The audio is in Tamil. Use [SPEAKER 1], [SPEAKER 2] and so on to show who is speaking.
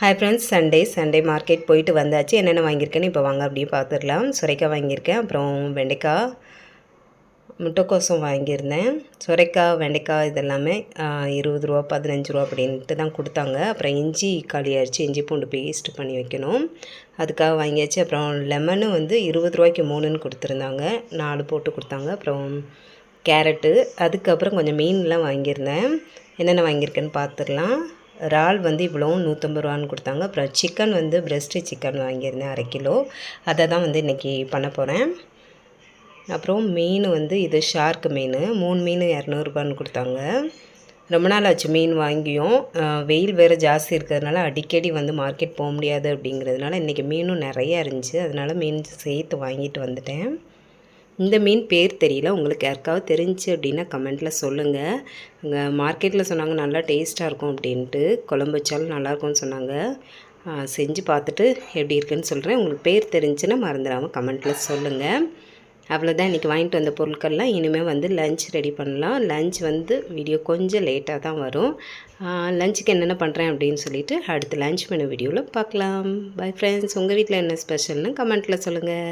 [SPEAKER 1] Hi friends Sunday Sunday market போயிட்டு வந்தாச்சு. என்னென்ன வாங்கியிருக்கேன்னு இப்போ வாங்க அப்படியே பார்த்துடலாம். சுரைக்காய் வாங்கியிருக்கேன் அப்புறம் வெண்டைக்காய் முட்டைக்கோசம் வாங்கியிருந்தேன். சுரைக்காய் வெண்டைக்காய் இதெல்லாமே இருபது ரூபா பதினஞ்சு ரூபா அப்படின்ட்டு தான் கொடுத்தாங்க. அப்புறம் இஞ்சி களி இஞ்சி பூண்டு பேஸ்ட் பண்ணி வைக்கணும். அதுக்காக வாங்கியாச்சு. அப்புறம் லெமனு வந்து இருபது ரூபாய்க்கு மூணுன்னு கொடுத்துருந்தாங்க. நாலு போட்டு கொடுத்தாங்க. அப்புறம் கேரட்டு அதுக்கப்புறம் கொஞ்சம் மீன்லாம் வாங்கியிருந்தேன். என்னென்ன வாங்கியிருக்கேன்னு பார்த்துடலாம். இறால் வந்து இவ்வளோவும் நூற்றம்பது ரூபான்னு கொடுத்தாங்க. அப்புறம் சிக்கன் வந்து பிரஸ்ட்டு சிக்கன் வாங்கியிருந்தேன் அரை கிலோ. அதை தான் வந்து இன்றைக்கி பண்ண போகிறேன் அப்புறம் மீன் வந்து இது ஷார்க்கு மீன். மூணு மீன் இரநூறுபான்னு கொடுத்தாங்க. ரொம்ப நாள் ஆச்சு மீன் வாங்கியும். வெயில் வேறு ஜாஸ்தி இருக்கிறதுனால அடிக்கடி வந்து மார்க்கெட் போக முடியாது அப்படிங்கிறதுனால இன்றைக்கி மீனும் நிறையா இருந்துச்சு. அதனால் மீன் சேர்த்து வாங்கிட்டு வந்துட்டேன். இந்த மீன் பேர் தெரியல. உங்களுக்கு யாருக்காவது தெரிஞ்சு அப்படின்னா கமெண்ட்டில் சொல்லுங்கள் அங்கே மார்க்கெட்டில் சொன்னாங்க நல்லா டேஸ்ட்டாக இருக்கும் அப்படின்ட்டு. குழம்பு வச்சாலும் நல்லாயிருக்கும்னு சொன்னாங்க. செஞ்சு பார்த்துட்டு எப்படி இருக்குன்னு சொல்கிறேன் உங்களுக்கு பேர் தெரிஞ்சுன்னா மறந்துடாமல் கமெண்ட்டில் சொல்லுங்கள் அவ்வளோதான் இன்றைக்கி வாங்கிட்டு வந்த பொருட்கள்லாம் இனிமேல் வந்து லஞ்ச் ரெடி பண்ணலாம். லஞ்ச் வந்து வீடியோ கொஞ்சம் லேட்டாக தான் வரும். லஞ்சுக்கு என்னென்ன பண்ணுறேன் அப்படின்னு சொல்லிவிட்டு அடுத்த லஞ்ச் மெனு வீடியோவில் பார்க்கலாம். பை ஃப்ரெண்ட்ஸ் உங்கள் வீட்டில் என்ன ஸ்பெஷல்னு கமெண்ட்டில் சொல்லுங்கள்